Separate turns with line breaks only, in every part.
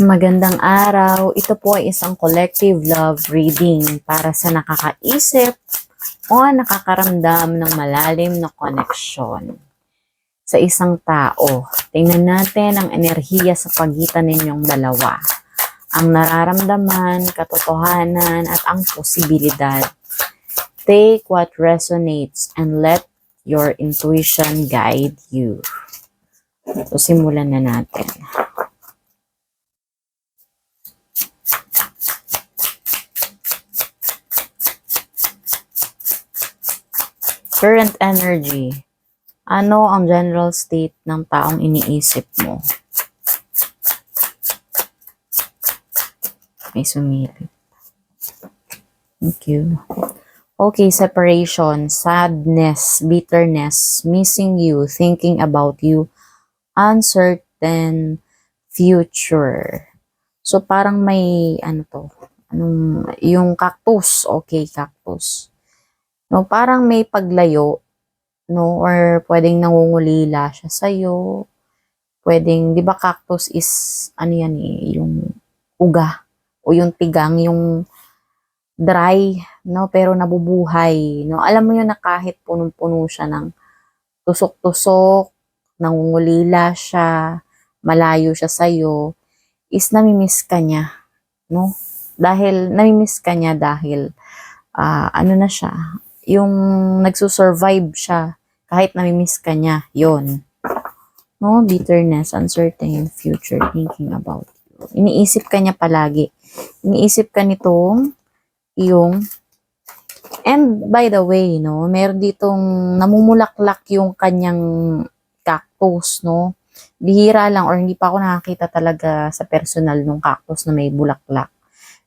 Magandang araw. Ito po ay isang collective love reading para sa nakakaisip o nakakaramdam ng malalim na koneksyon sa isang tao. Tingnan natin ang enerhiya sa pagitan ninyong dalawa. Ang nararamdaman, katotohanan, at ang posibilidad. Take what resonates and let your intuition guide you. So, simulan na natin. Current energy. Ano ang general state ng taong iniisip mo? May sumilip. Thank you. Okay, separation, sadness, bitterness, missing you, thinking about you, uncertain future. So parang may ano to, anong yung cactus, okay, cactus. No, parang may paglayo, no, or pwedeng nangungulila siya sa Pwedeng, 'di ba cactus is ano yan eh, yung uga o yung tigang, yung dry, no, pero nabubuhay, no. Alam mo yun na kahit punong-puno siya ng tusok-tusok, nangungulila siya, malayo siya sa is namimiss ka niya, no? Dahil namimiss ka niya dahil ah, ano na siya, yung nagsusurvive siya kahit namimiss ka niya, yon No, bitterness, uncertain future, thinking about you. Iniisip ka niya palagi. Iniisip ka nitong yung And by the way, no, meron ditong namumulaklak yung kanyang cactus, no. Bihira lang or hindi pa ako nakakita talaga sa personal nung cactus na may bulaklak,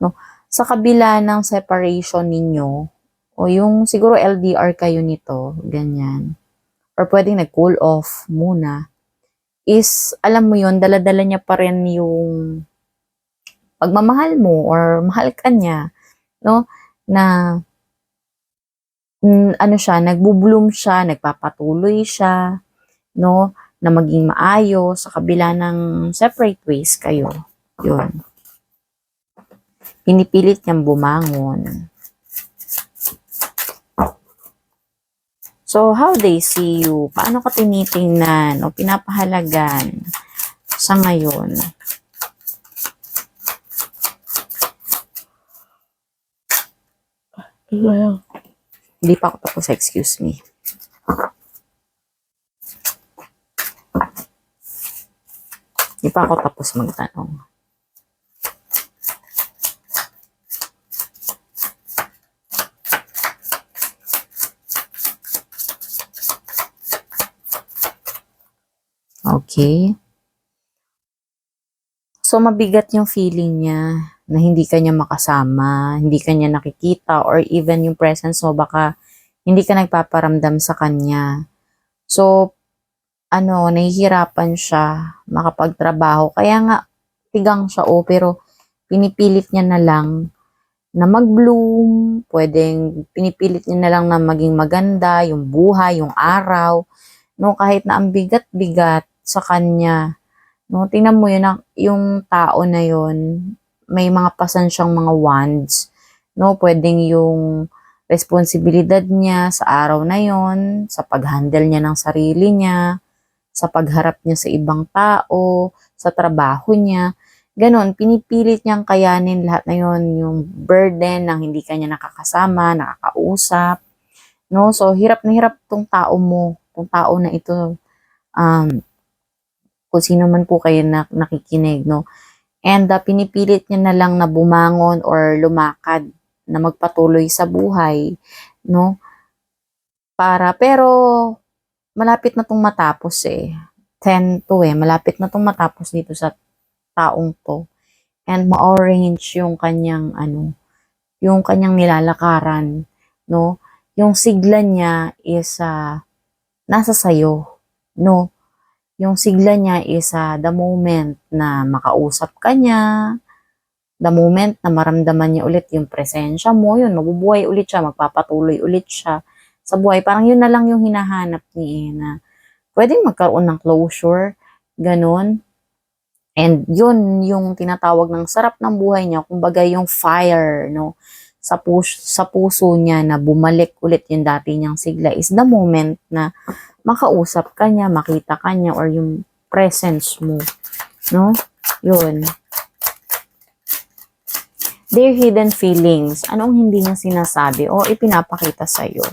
no. Sa kabila ng separation ninyo, o yung siguro LDR kayo nito, ganyan. Or pwedeng nag-cool off muna. Is, alam mo yon daladala niya pa rin yung pagmamahal mo or mahal ka niya, no? Na mm, ano siya, nagbo-bloom siya, nagpapatuloy siya, no? Na maging maayos sa kabila ng separate ways kayo. Yun. Pinipilit niyang bumangon. So, how they see you? Paano ka tinitingnan o pinapahalagan sa ngayon? Hindi pa ako tapos, excuse me. Hindi pa ako tapos magtanong. Okay. So, mabigat yung feeling niya na hindi ka niya makasama, hindi ka niya nakikita, or even yung presence mo, baka hindi ka nagpaparamdam sa kanya. So, ano, nahihirapan siya makapagtrabaho. Kaya nga, tigang siya, oh, pero pinipilit niya na lang na mag-bloom, pwedeng pinipilit niya na lang na maging maganda, yung buhay, yung araw, no, kahit na ang bigat-bigat sa kanya, no, tingnan mo yun, yung tao na yun, may mga pasan siyang mga wands, no? Pwedeng yung responsibilidad niya sa araw na yon, sa pag-handle niya ng sarili niya, sa pagharap niya sa ibang tao, sa trabaho niya. Ganon, pinipilit niyang kayanin lahat na yon, yung burden ng hindi kanya nakakasama, nakakausap. No? So, hirap na hirap tong tao mo, tong tao na ito. Um, kung sino man po kayo na, nakikinig, no? And uh, pinipilit niya na lang na bumangon or lumakad na magpatuloy sa buhay, no? Para, pero malapit na tong matapos eh. 10 to eh, malapit na tong matapos dito sa taong to. And ma-orange yung kanyang ano, yung kanyang nilalakaran, no? Yung sigla niya is uh, nasa sayo, no? Yung sigla niya is uh, the moment na makausap ka niya, the moment na maramdaman niya ulit yung presensya mo, yun, mabubuhay ulit siya, magpapatuloy ulit siya sa buhay. Parang yun na lang yung hinahanap niya eh, na pwedeng magkaroon ng closure, ganun. And yun yung tinatawag ng sarap ng buhay niya, kumbaga yung fire, no? Sa puso, sa puso niya na bumalik ulit yung dati niyang sigla is the moment na makausap ka niya, makita ka niya, or yung presence mo, no? Yun. Their hidden feelings. Anong hindi niya sinasabi o ipinapakita sa'yo?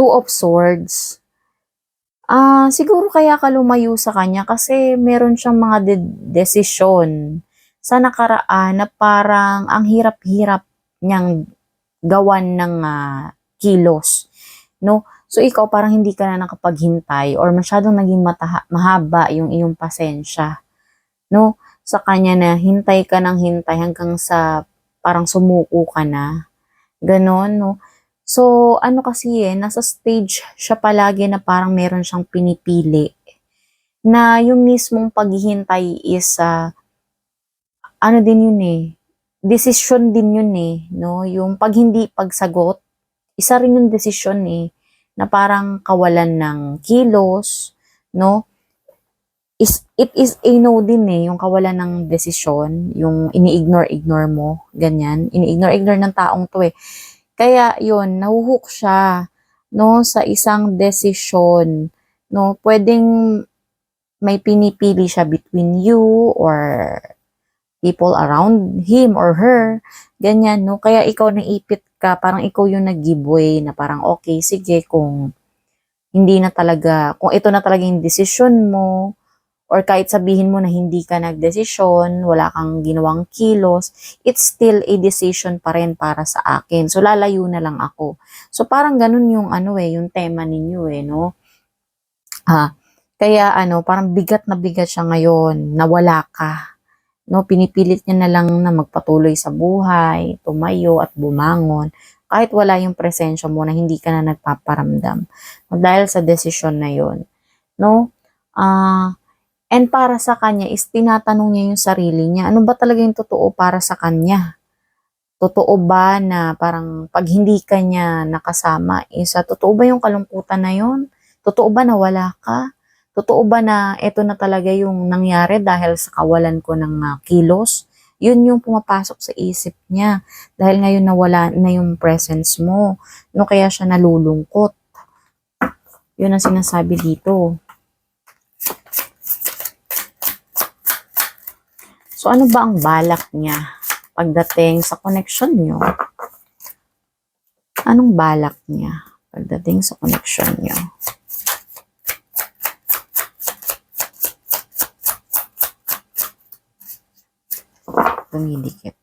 Two of Swords. Ah, siguro kaya ka lumayo sa kanya kasi meron siyang mga de- desisyon sa nakaraan na parang ang hirap-hirap niyang gawan ng ah, kilos. No? So ikaw parang hindi ka na nakapaghintay or masyadong naging mataha- mahaba yung iyong pasensya. No? Sa kanya na hintay ka ng hintay hanggang sa parang sumuko ka na. Ganon, no? So, ano kasi eh, nasa stage siya palagi na parang meron siyang pinipili. Na yung mismong paghihintay is, ah, ano din yun eh, desisyon din yun eh, no? Yung pag hindi pagsagot, isa rin yung desisyon eh, na parang kawalan ng kilos, no? Is, it is a no din eh, yung kawalan ng desisyon, yung ini-ignore-ignore mo, ganyan. Ini-ignore-ignore ng taong to eh. Kaya yun, nahuhook siya no sa isang desisyon no. Pwedeng may pinipili siya between you or people around him or her ganyan no. Kaya ikaw naipit ka parang ikaw yung nag-giveaway na parang okay sige kung hindi na talaga kung ito na talaga yung desisyon mo or kahit sabihin mo na hindi ka nagdesisyon, wala kang ginawang kilos, it's still a decision pa rin para sa akin. So, lalayo na lang ako. So, parang ganun yung ano eh, yung tema ninyo eh, no? Ah, kaya ano, parang bigat na bigat siya ngayon, nawala ka. No, pinipilit niya na lang na magpatuloy sa buhay, tumayo at bumangon kahit wala yung presensya mo na hindi ka na nagpaparamdam. Dahil sa desisyon na yon No? Ah, And para sa kanya is tinatanong niya yung sarili niya, ano ba talaga yung totoo para sa kanya? Totoo ba na parang pag hindi ka niya nakasama, isa, totoo ba yung kalungkutan na yun? Totoo ba na wala ka? Totoo ba na ito na talaga yung nangyari dahil sa kawalan ko ng uh, kilos? Yun yung pumapasok sa isip niya. Dahil ngayon nawala na yung presence mo. No, kaya siya nalulungkot. Yun ang sinasabi dito. So, ano ba ang balak niya pagdating sa connection niyo? Anong balak niya pagdating sa connection niyo? Tumidikit.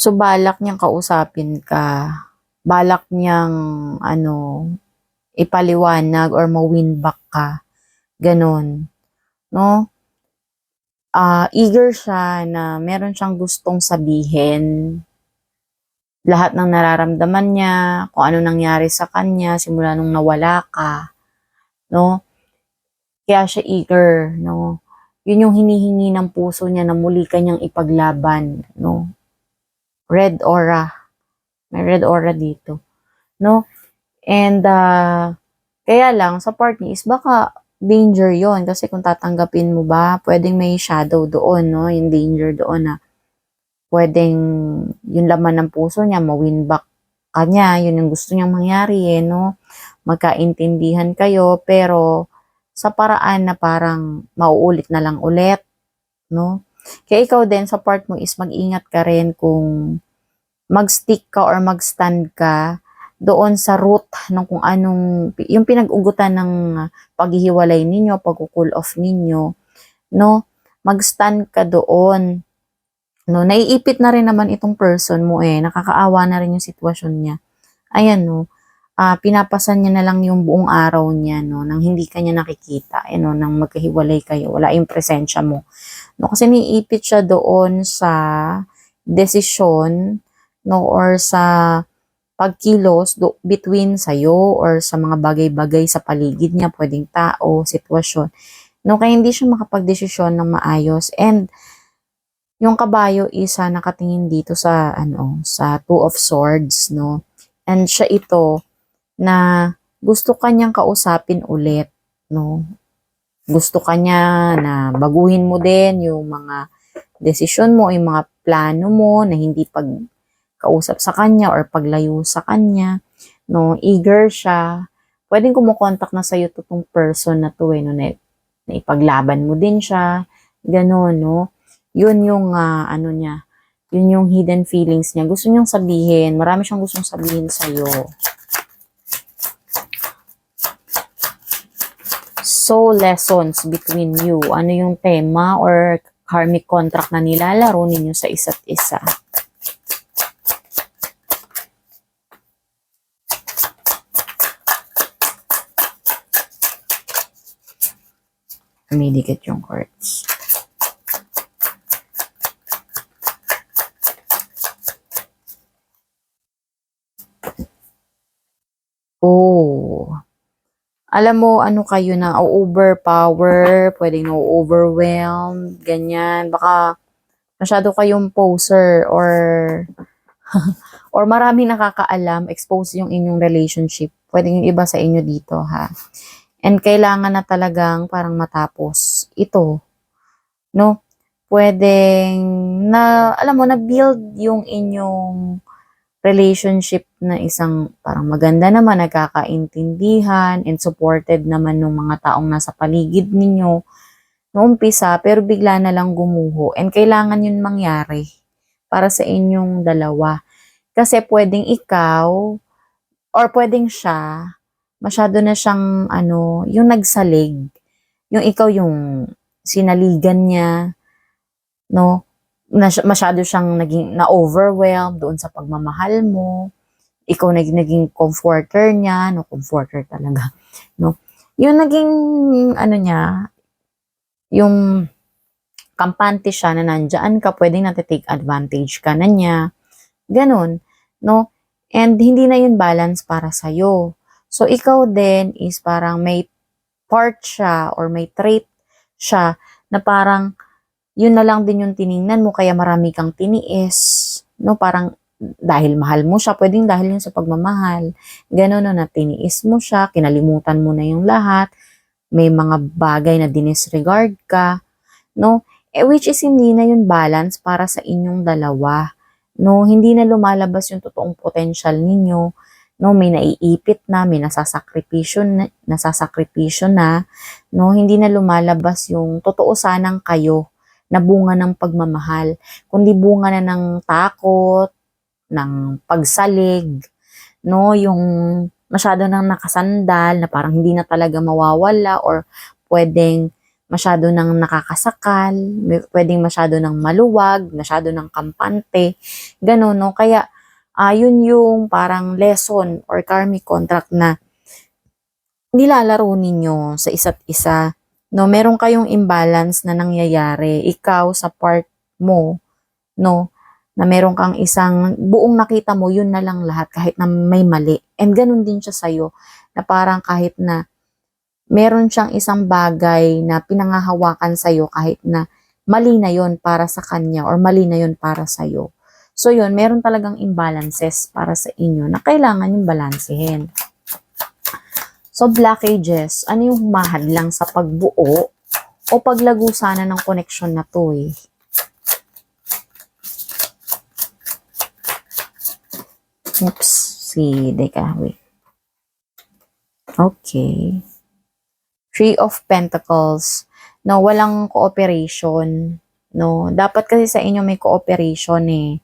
So, balak niyang kausapin ka. Balak niyang, ano, ipaliwanag or ma-win back ka. Ganon. No? Ah, eager siya na meron siyang gustong sabihin. Lahat ng nararamdaman niya, kung ano nangyari sa kanya, simula nung nawala ka. No? Kaya siya eager, no? Yun yung hinihingi ng puso niya na muli kanyang ipaglaban, no? Red aura. May red aura dito. No? And, uh, kaya lang, sa part niya is baka danger yon Kasi kung tatanggapin mo ba, pwedeng may shadow doon, no? Yung danger doon na pwedeng yung laman ng puso niya, ma-win back ka niya. Yun yung gusto niyang mangyari, eh, no? Magkaintindihan kayo, pero sa paraan na parang mauulit na lang ulit, no? Kaya ikaw din sa part mo is mag-ingat ka rin kung mag-stick ka or mag-stand ka doon sa root ng kung anong, yung pinag-ugutan ng paghihiwalay ninyo, pag-cool off ninyo, no? Mag-stand ka doon. No, naiipit na rin naman itong person mo eh, nakakaawa na rin yung sitwasyon niya. Ayan no, uh, pinapasan niya na lang yung buong araw niya no, nang hindi kanya nakikita, eh, no, nang magkahiwalay kayo, wala yung presensya mo. No, kasi niipit siya doon sa desisyon no, or sa pagkilos do, between sa'yo or sa mga bagay-bagay sa paligid niya, pwedeng tao, sitwasyon. No, kaya hindi siya makapagdesisyon ng maayos. And, yung kabayo isa nakatingin dito sa, ano, sa Two of Swords, no. And siya ito, na gusto kanyang kausapin ulit, no. Gusto kanya na baguhin mo din yung mga desisyon mo, yung mga plano mo na hindi pag kausap sa kanya or paglayo sa kanya, no, eager siya. Pwedeng kumukontak na sa'yo to tong person na to, eh, no, na, na ipaglaban mo din siya, gano'n, no. Yun yung, ah, ano niya, yun yung hidden feelings niya. Gusto niyang sabihin, marami siyang gustong sabihin sa'yo. So, lessons between you. Ano yung tema or karmic contract na nilalaro ninyo sa isa't isa? Umidikit yung cards. Oh. Alam mo, ano kayo na, overpower, pwedeng na-overwhelm, ganyan. Baka masyado kayong poser or or marami nakakaalam, expose yung inyong relationship. Pwedeng yung iba sa inyo dito, ha? And kailangan na talagang parang matapos ito. No? Pwedeng na, alam mo, na-build yung inyong relationship na isang parang maganda naman, nagkakaintindihan and supported naman ng mga taong nasa paligid ninyo noong umpisa, pero bigla na lang gumuho. And kailangan yun mangyari para sa inyong dalawa. Kasi pwedeng ikaw or pwedeng siya, masyado na siyang ano, yung nagsalig. Yung ikaw yung sinaligan niya, no? Masyado siyang naging na-overwhelm doon sa pagmamahal mo. Ikaw naging, naging comforter niya, no? Comforter talaga, no? Yung naging, ano niya, yung kampante siya na nandyan ka, pwedeng natitake advantage ka na niya. Ganon, no? And hindi na yun balance para sa'yo. So, ikaw din is parang may part siya or may trait siya na parang yun na lang din yung tiningnan mo kaya marami kang tiniis. No, parang dahil mahal mo siya, pwedeng dahil yun sa pagmamahal. Ganon no, na tiniis mo siya, kinalimutan mo na yung lahat, may mga bagay na dinisregard ka, no? Eh, which is hindi na yun balance para sa inyong dalawa. No, hindi na lumalabas yung totoong potential ninyo. No, may naiipit na, may nasasakripisyo na, nasasakripisyo na, no, hindi na lumalabas yung totoo sanang kayo na bunga ng pagmamahal, kundi bunga na ng takot, ng pagsalig, no, yung masyado nang nakasandal na parang hindi na talaga mawawala or pwedeng masyado nang nakakasakal, pwedeng masyado nang maluwag, masyado nang kampante, gano'n, no? Kaya, yun yung parang lesson or karmic contract na nilalaro ninyo sa isa't isa. No, meron kayong imbalance na nangyayari. Ikaw sa part mo, no, na meron kang isang buong nakita mo, yun na lang lahat kahit na may mali. And ganun din siya sa'yo, na parang kahit na meron siyang isang bagay na pinangahawakan sa'yo kahit na mali na yon para sa kanya or mali na yon para sa'yo. So yun, meron talagang imbalances para sa inyo na kailangan yung balansehin. So blockages, ano yung humahad lang sa pagbuo o paglago sana ng connection na to eh. Oops, si Deka, wait. Okay. Three of Pentacles. No, walang cooperation. No, dapat kasi sa inyo may cooperation eh.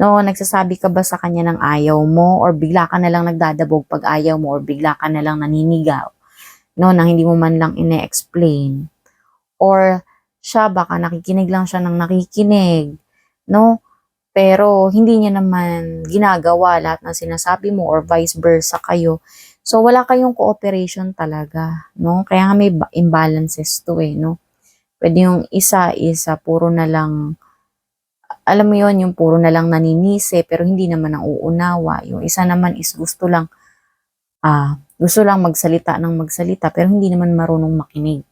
No, nagsasabi ka ba sa kanya ng ayaw mo or bigla ka na lang nagdadabog pag ayaw mo or bigla ka na lang naninigaw. No, nang hindi mo man lang ine-explain. Or siya baka nakikinig lang siya ng nakikinig. No? Pero hindi niya naman ginagawa lahat ng sinasabi mo or vice versa kayo. So wala kayong cooperation talaga, no? Kaya may ba- imbalances to eh, no? Pwede yung isa isa puro na lang alam mo yon yung puro na lang naninisi pero hindi naman ang uunawa. Yung isa naman is gusto lang, ah, gusto lang magsalita ng magsalita pero hindi naman marunong makinig.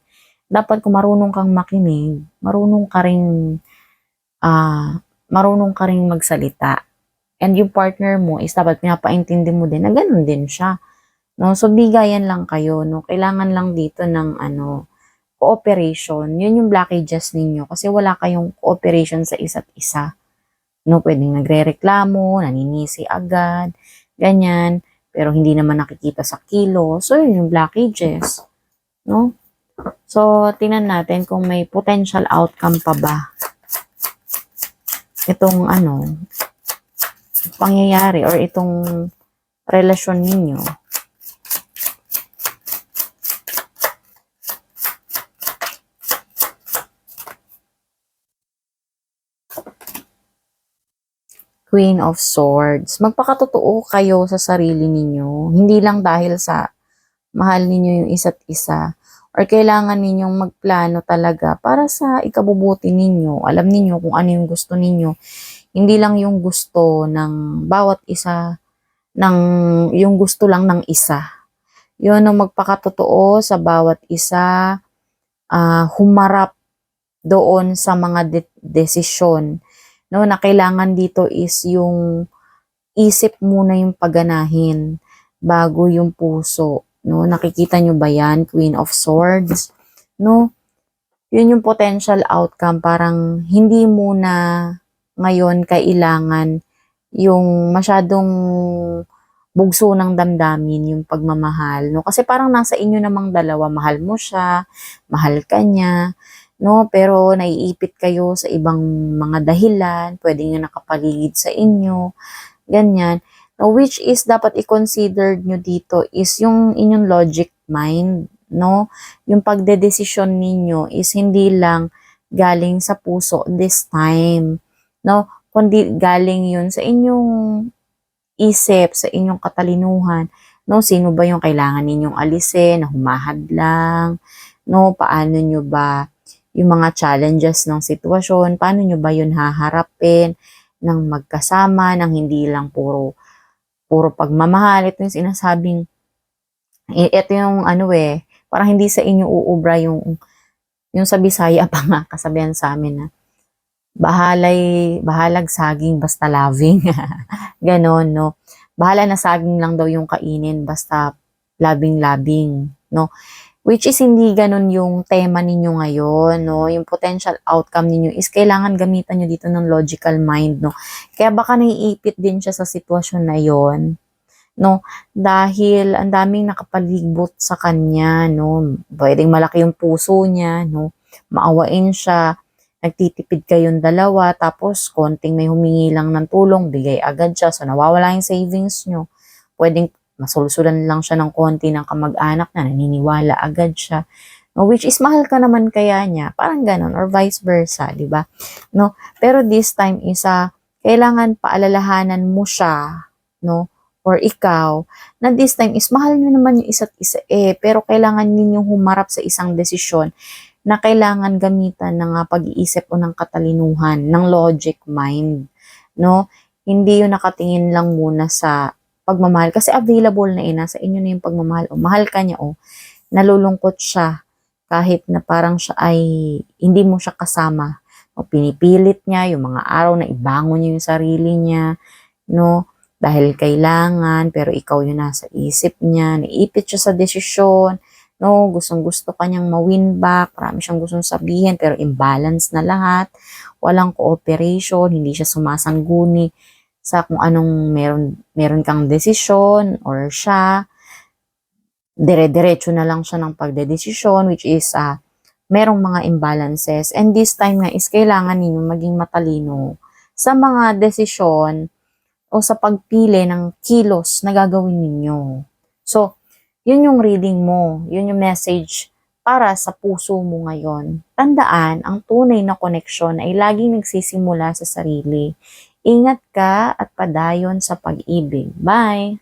Dapat kung marunong kang makinig, marunong ka rin, ah, marunong ka rin magsalita. And yung partner mo is dapat pinapaintindi mo din na ganun din siya. No? So, bigayan lang kayo. No? Kailangan lang dito ng ano, cooperation. Yun yung blockages ninyo. Kasi wala kayong cooperation sa isa't isa. No? Pwedeng nagre-reklamo, naninisi agad, ganyan. Pero hindi naman nakikita sa kilo. So, yun yung blockages. No? So, tingnan natin kung may potential outcome pa ba itong ano, pangyayari or itong relasyon ninyo. Queen of Swords. Magpakatotoo kayo sa sarili ninyo. Hindi lang dahil sa mahal ninyo yung isa't isa or kailangan ninyong magplano talaga para sa ikabubuti ninyo. Alam ninyo kung ano yung gusto ninyo. Hindi lang yung gusto ng bawat isa, ng yung gusto lang ng isa. Yun ang magpakatotoo sa bawat isa, ah, humarap doon sa mga de- desisyon. No, na kailangan dito is yung isip muna yung paganahin bago yung puso. No, nakikita nyo ba yan? Queen of Swords. No, yun yung potential outcome. Parang hindi muna ngayon kailangan yung masyadong bugso ng damdamin, yung pagmamahal. No? Kasi parang nasa inyo namang dalawa, mahal mo siya, mahal ka niya, no? Pero naiipit kayo sa ibang mga dahilan, pwede nga nakapaligid sa inyo, ganyan. No, which is dapat i-consider nyo dito is yung inyong logic mind, no? Yung pagdedesisyon ninyo is hindi lang galing sa puso this time, no? Kundi galing yun sa inyong isip, sa inyong katalinuhan, no? Sino ba yung kailangan ninyong alisin, na humahad lang, no? Paano nyo ba yung mga challenges ng sitwasyon, paano nyo ba yun haharapin ng magkasama, ng hindi lang puro puro pagmamahal. Ito yung sinasabing, i- ito yung ano eh, parang hindi sa inyo uubra yung, yung sa Bisaya pa nga, kasabihan sa amin na, bahalay, bahalag saging, basta loving. Ganon, no? Bahala na saging lang daw yung kainin, basta labing-labing, no? Which is hindi ganon yung tema ninyo ngayon, no? Yung potential outcome ninyo is kailangan gamitan nyo dito ng logical mind, no? Kaya baka naiipit din siya sa sitwasyon na yon no? Dahil ang daming nakapaligbot sa kanya, no? Pwedeng malaki yung puso niya, no? Maawain siya, nagtitipid kayong dalawa, tapos konting may humingi lang ng tulong, bigay agad siya, so nawawala yung savings nyo. Pwedeng masulsulan lang siya ng konti ng kamag-anak na naniniwala agad siya. No, which is mahal ka naman kaya niya. Parang ganon or vice versa, di ba? No, pero this time isa kailangan paalalahanan mo siya, no? Or ikaw, na this time is mahal nyo naman yung isa't isa eh, pero kailangan ninyong humarap sa isang desisyon na kailangan gamitan ng ah, pag-iisip o ng katalinuhan, ng logic mind, no? Hindi yung nakatingin lang muna sa pagmamahal. Kasi available na eh, nasa inyo na yung pagmamahal. O mahal ka niya o nalulungkot siya kahit na parang siya ay hindi mo siya kasama. O pinipilit niya yung mga araw na ibangon niya yung sarili niya no? Dahil kailangan pero ikaw yung nasa isip niya naiipit siya sa desisyon no? Gustong gusto kanyang ma-win back. Marami siyang gustong sabihin pero imbalance na lahat. Walang cooperation hindi siya sumasangguni sa kung anong meron meron kang desisyon or siya dire-diretso na lang siya ng pagdedesisyon which is ah merong mga imbalances and this time nga is kailangan ninyo maging matalino sa mga desisyon o sa pagpili ng kilos na gagawin ninyo. So, yun yung reading mo, yun yung message para sa puso mo ngayon. Tandaan, ang tunay na koneksyon ay laging nagsisimula sa sarili. Ingat ka at padayon sa pag-ibig. Bye!